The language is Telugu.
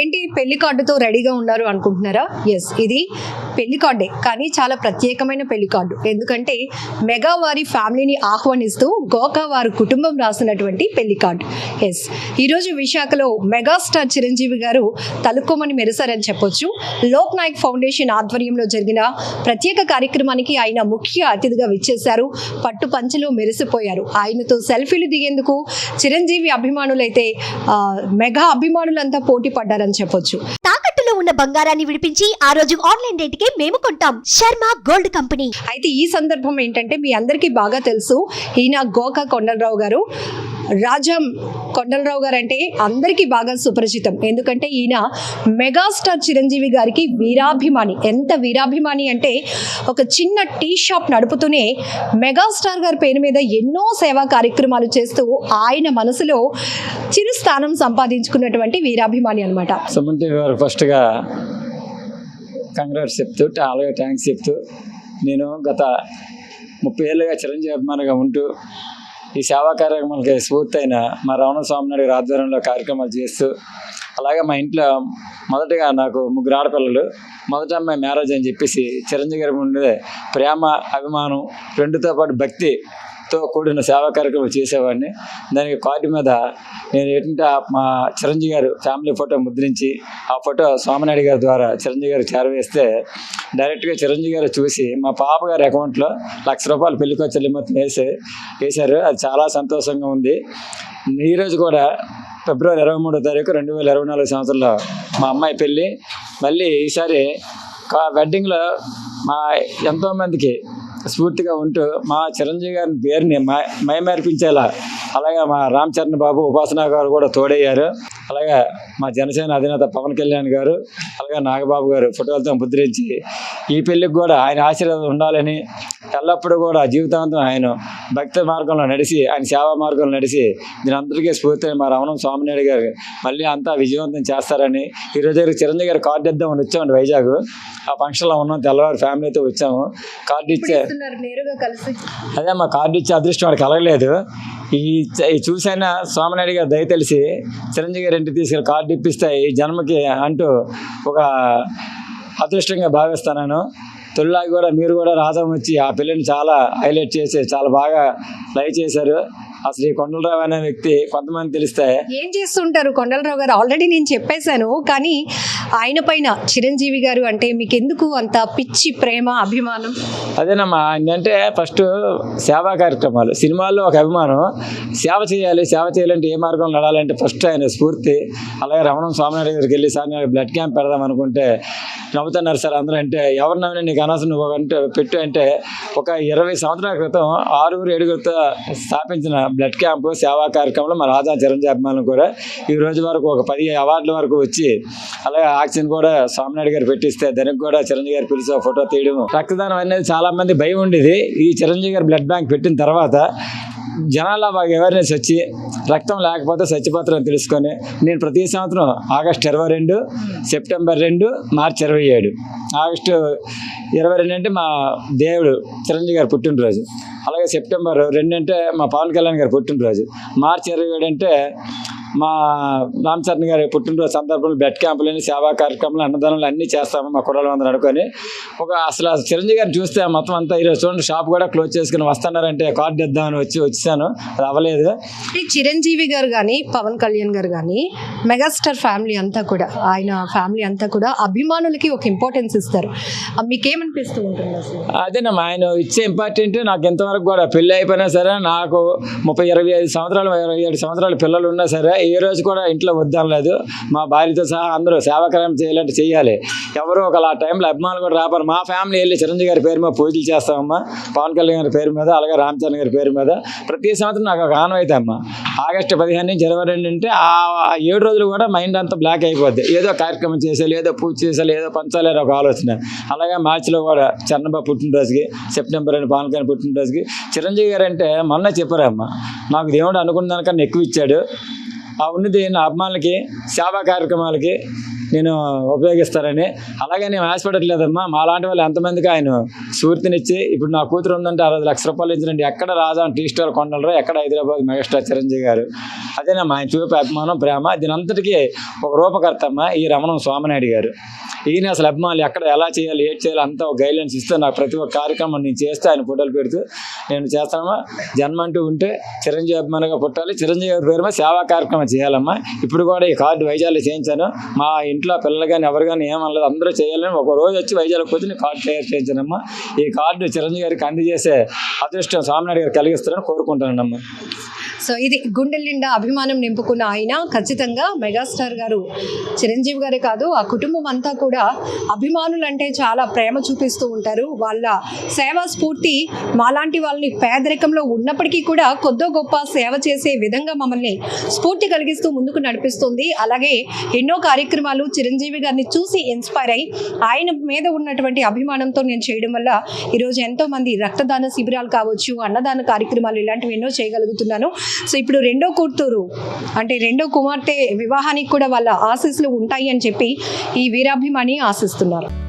ఏంటి? పెళ్ళి కార్డుతో రెడీగా ఉన్నారు అనుకుంటున్నారా? ఎస్ ఇది పెళ్ళి కార్డే. కానీ చాలా ప్రత్యేకమైన పెళ్ళి కార్డు. ఎందుకంటే మెగా వారి ఫ్యామిలీని ఆహ్వానిస్తూ గోకా వారి కుటుంబం రాసినటువంటి పెళ్ళి కార్డు. ఎస్ ఈరోజు విశాఖలో మెగాస్టార్ చిరంజీవి గారు తలుక్కోమని మెరిశారని చెప్పొచ్చు. లోక్ నాయక్ ఫౌండేషన్ ఆధ్వర్యంలో జరిగిన ప్రత్యేక కార్యక్రమానికి ఆయన ముఖ్య అతిథిగా విచ్చేశారు. పట్టు పంచలో మెరిసిపోయారు. ఆయనతో సెల్ఫీలు దిగేందుకు చిరంజీవి అభిమానులైతే మెగా అభిమానులంతా పోటీ పడ్డారు పడ్డారని చెప్పొచ్చు. తాకట్టులో ఉన్న బంగారాన్ని విడిపించి ఆ రోజు ఆన్లైన్ రేటుకే మేము కొంటాం. Sharma gold company. అయితే ఈ సందర్భం ఏంటంటే మీ అందరికీ బాగా తెలుసు. ఈయన గోకా కొండలరావు గారు రాజం కొండలరావు గారు అంటే అందరికీ బాగా సుపరిచితం. ఎందుకంటే ఈయన మెగాస్టార్ చిరంజీవి గారికి వీరాభిమాని. ఎంత వీరాభిమాని అంటే ఒక చిన్న టీ షాప్ నడుపుతూనే మెగాస్టార్ గారి పేరు మీద ఎన్నో సేవా కార్యక్రమాలు చేస్తూ ఆయన మనసులో చిరు స్థానం సంపాదించుకున్నటువంటి వీరాభిమాని అనమాట సుమన్ టీవీ ఫస్ట్గా కంగ్రాట్స్ చెప్తూ అలాగే థ్యాంక్స్ చెప్తూ నేను గత ముప్పై ఏళ్ళుగా చిరంజీవి అభిమానిగా ఉంటూ ఈ సేవా కార్యక్రమాలకి స్ఫూర్తి మా రమణ స్వామినాయుడు గారి ఆధ్వర్యంలో కార్యక్రమాలు చేస్తూ అలాగే మా ఇంట్లో మొదటగా నాకు ముగ్గురు ఆడపిల్లలు మొదట అమ్మాయి మ్యారేజ్ అని చెప్పేసి చిరంజీవి గారి ఉండే ప్రేమ అభిమానం రెండుతో పాటు భక్తి తో కూడిన సేవా కార్యక్రమం చేసేవాడిని. దానికి కార్డు మీద నేను ఏంటంటే మా చిరంజీవి గారు ఫ్యామిలీ ఫోటో ముద్రించి ఆ ఫోటో సోమనాయుడు గారి ద్వారా చిరంజీవి గారు చేరవేస్తే డైరెక్ట్గా చిరంజీవి గారు చూసి మా పాప గారి అకౌంట్లో లక్ష రూపాయలు పెళ్ళి ఖర్చులు మొత్తం వేసి వేశారు. అది చాలా సంతోషంగా ఉంది. ఈరోజు కూడా ఫిబ్రవరి ఇరవై మూడో తారీఖు రెండు వేల ఇరవై నాలుగు సంవత్సరంలో మా అమ్మాయి పెళ్ళి మళ్ళీ ఈసారి కా- వెడ్డింగ్లో మా ఎంతోమందికి స్ఫూర్తిగా ఉంటూ మా చిరంజీవి గారి పేరుని మై మైమర్పించేలా అలాగే మా రామ్ చరణ్ బాబు ఉపాసన గారు కూడా తోడయ్యారు. అలాగే మా జనసేన అధినేత పవన్ కళ్యాణ్ గారు అలాగే నాగబాబు గారు ఫోటోలతో ముద్రించి ఈ పెళ్ళికి కూడా ఆయన ఆశీర్వాదం ఉండాలని ఎల్లప్పుడూ కూడా జీవితాంతం ఆయన భక్తి మార్గంలో నడిచి ఆయన సేవా మార్గంలో నడిచి దీని అందరికీ స్ఫూర్తి మా రమణం స్వామినాయుడు గారు మళ్ళీ అంతా విజయవంతం చేస్తారని ఈరోజు దగ్గర చిరంజీవి గారు కార్డు ఇద్దామని వచ్చామండి వైజాగ్. ఆ ఫంక్షన్లో ఉన్నాం తెల్లవారు ఫ్యామిలీతో వచ్చాము. కార్డు ఇచ్చే అదే మా కార్డు ఇచ్చే అదృష్టం వాడికి కలగలేదు. ఈ చూసైనా సోమనాయుడు గారు దయ తెలిసి చిరంజీవి గారి ఇంటికి తీసుకెళ్ళి కార్డు ఇప్పిస్తాయి. ఈ జన్మకి అంటూ ఒక అదృష్టంగా భావిస్తాను తొలిలాగా కూడా మీరు కూడా రాధం వచ్చి ఆ పిల్లని చాలా హైలైట్ చేసి చాలా బాగా లైవ్ చేశారు. అసలు ఈ కొండలరావు అనే వ్యక్తి కొంతమంది తెలిస్తే ఏం చేస్తుంటారు? కొండలరావు గారు ఆల్రెడీ నేను చెప్పేశాను కానీ ఆయన పైన చిరంజీవి గారు అంటే మీకు ఎందుకు అంత పిచ్చి ప్రేమ అభిమానం? అదేనమ్మా అంటే ఫస్ట్ సేవా కార్యక్రమాలు సినిమాల్లో ఒక అభిమానం. సేవ చేయాలి సేవ చేయాలంటే ఏ మార్గం నడాలంటే ఫస్ట్ ఆయన స్ఫూర్తి. అలాగే రమణం స్వామినాయుడు దగ్గరికి వెళ్ళి సార్ బ్లడ్ క్యాంప్ పెడదాం అనుకుంటే నవ్వుతున్నారు సార్ అందరూ. అంటే ఎవరు నవ్వినా నీకు అనవసరం నువ్వు అంటే పెట్టు అంటే ఒక ఇరవై సంవత్సరాల క్రితం ఆరుగురు ఏడుగురితో స్థాపించిన బ్లడ్ క్యాంపు సేవా కార్యక్రమంలో మా రాజా చిరంజీవి అభిమానులు కూడా ఈ రోజు వరకు ఒక పది అవార్డుల వరకు వచ్చి అలాగే ఆక్సిజన్ కూడా స్వామినాయుడు గారు పెట్టిస్తే దానికి కూడా చిరంజీవి గారు పిలిచి ఫోటో తీయడం రక్తదానం అనేది చాలా మంది భయం ఉండేది. ఈ చిరంజీవి గారు బ్లడ్ బ్యాంక్ పెట్టిన తర్వాత జనాల్లో బాగా అవేర్నెస్ వచ్చి రక్తం లేకపోతే సత్యపత్రం తెలుసుకొని నేను ప్రతి సంవత్సరం ఆగస్టు ఇరవై రెండు సెప్టెంబర్ రెండు మార్చి ఇరవై ఏడు. ఆగస్టు ఇరవై రెండు అంటే మా దేవుడు చిరంజీవి గారు పుట్టినరోజు. అలాగే సెప్టెంబర్ రెండు అంటే మా పవన్ కళ్యాణ్ గారు పుట్టినరోజు. మార్చి ఇరవై ఏడు అంటే మా రామ్ చరణ్ గారి పుట్టినరోజు సందర్భంలో బ్లడ్ క్యాంపులని సేవా కార్యక్రమాలు అన్నదానాలు అన్నీ చేస్తాము మా కుర్రాళ్ళు అందరూ అనుకొని. ఒక అసలు చిరంజీవి గారిని చూస్తే మొత్తం అంతా ఈరోజు చూడండి షాప్ కూడా క్లోజ్ చేసుకుని వస్తున్నారంటే కార్డు ఇద్దామని వచ్చి వచ్చాను అది అవ్వలేదు. ఈ చిరంజీవి గారు కానీ పవన్ కళ్యాణ్ గారు కానీ మెగాస్టార్ ఫ్యామిలీ అంతా కూడా ఆయన ఫ్యామిలీ అంతా కూడా అభిమానులకి ఒక ఇంపార్టెన్స్ ఇస్తారు. మీకేమనిపిస్తూ ఉంటుంది అదేనమ్మా ఆయన ఇచ్చే ఇంపార్టెంట్ నాకు ఎంతవరకు కూడా పెళ్ళి అయిపోయినా సరే నాకు ముప్పై ఇరవై ఐదు సంవత్సరాలు ఇరవై ఏడు సంవత్సరాల పిల్లలు ఉన్నా సరే ఏ రోజు కూడా ఇంట్లో వద్దనలేదు మా భార్యతో సహా అందరూ సేవాకారం చేయాలంటే చేయాలి. ఎవరో ఒకళ్ళు ఆ టైంలో అభిమానులు కూడా రాపారు. మా ఫ్యామిలీ వెళ్ళి చిరంజీవి గారి పేరు మీద పూజలు చేస్తామమ్మా. పవన్ కళ్యాణ్ గారి పేరు మీద అలాగే రామ్ చరణ్ గారి పేరు మీద. ప్రతి సంవత్సరం నాకు ఒక ఆనవాయితీ అమ్మా. ఆగస్టు పదిహేను నుంచి ఇరవై రెండు అంటే ఆ ఏడు రోజులు కూడా మైండ్ అంతా బ్లాక్ అయిపోద్ది. ఏదో కార్యక్రమం చేసేయాలి ఏదో పూజ చేసేయాలి ఏదో పంచాలని ఒక ఆలోచన. అలాగే మార్చిలో కూడా చరణబాబు పుట్టినరోజుకి సెప్టెంబర్ రెండు పవన్ కళ్యాణ్ పుట్టినరోజుకి. చిరంజీవి గారు అంటే మొన్న చెప్పారమ్మా. నాకు దేవుడు అనుకున్న దానికన్నా ఎక్కువ ఇచ్చాడు. ఆ ఉన్నది నా అభిమానులకి సేవా కార్యక్రమాలకి నేను ఉపయోగిస్తారని. అలాగే నేను ఆశపడట్లేదమ్మా మా లాంటి వాళ్ళు ఎంతమందికి ఆయన స్ఫూర్తినిచ్చి ఇప్పుడు నా కూతురు ఉందంటే అరవై లక్షల రూపాయలు ఇచ్చినండి ఎక్కడ రాజా టీ స్టార్ కొండలరా ఎక్కడ హైదరాబాద్ మెగాస్టార్ చిరంజీవి గారు? అదేనమ్మా ఆయన చూపే అభిమానం ప్రేమ? దీనంతటికీ ఒక రూపకర్తమ్మ ఈ రమణం స్వామినాయుడు గారు. ఈయన అసలు అభిమానులు ఎక్కడ ఎలా చేయాలి ఏం చేయాలి అంతా ఒక గైడ్లైన్స్ ఇస్తే నాకు ప్రతి ఒక్క కార్యక్రమం నేను చేస్తే ఆయన ఫోటోలు పెడుతూ నేను చేస్తానమ్మా. జన్మ అంటూ ఉంటే చిరంజీవి అభిమానిగా పుట్టాలి. చిరంజీవి గారి పేరు సేవా కార్యక్రమం చేయాలమ్మా. ఇప్పుడు కూడా ఈ కార్డు వైజాగ్లో చేయించాను. మా ఇంట్లో పిల్లలు కానీ ఎవరు కానీ ఏమనలేదు. అందరూ చేయాలని ఒక రోజు వచ్చి వైజాగ్ కూర్చొని కార్డు తయారు చేయించానమ్మా. ఈ కార్డు చిరంజీవి గారికి అందజేసే అదృష్టం స్వామినాయుడు గారు కలిగిస్తారని కోరుకుంటానమ్మా సో ఇది గుండెల నిండా అభిమానం నింపుకున్న ఆయన ఖచ్చితంగా మెగాస్టార్ గారు. చిరంజీవి గారే కాదు ఆ కుటుంబం అంతా కూడా అభిమానులు అంటే చాలా ప్రేమ చూపిస్తూ ఉంటారు. వాళ్ళ సేవా స్ఫూర్తి మాలాంటి వాళ్ళని పేదరికంలో ఉన్నప్పటికీ కూడా కొద్దో గొప్ప సేవ చేసే విధంగా మమ్మల్ని స్ఫూర్తి కలిగిస్తూ ముందుకు నడిపిస్తుంది. అలాగే ఎన్నో కార్యక్రమాలు చిరంజీవి గారిని చూసి ఇన్స్పైర్ అయ్యి ఆయన మీద ఉన్నటువంటి అభిమానంతో నేను చేయడం వల్ల ఈరోజు ఎంతోమంది రక్తదాన శిబిరాలు కావచ్చు అన్నదాన కార్యక్రమాలు ఇలాంటివి ఎన్నో చేయగలుగుతున్నాను. సో ఇప్పుడు రెండో కూతురు అంటే రెండో కుమార్తె వివాహానికి కూడా వాళ్ళ ఆశీస్సులు ఉంటాయి అని చెప్పి ఈ వీరాభిమాని ఆశిస్తున్నారు.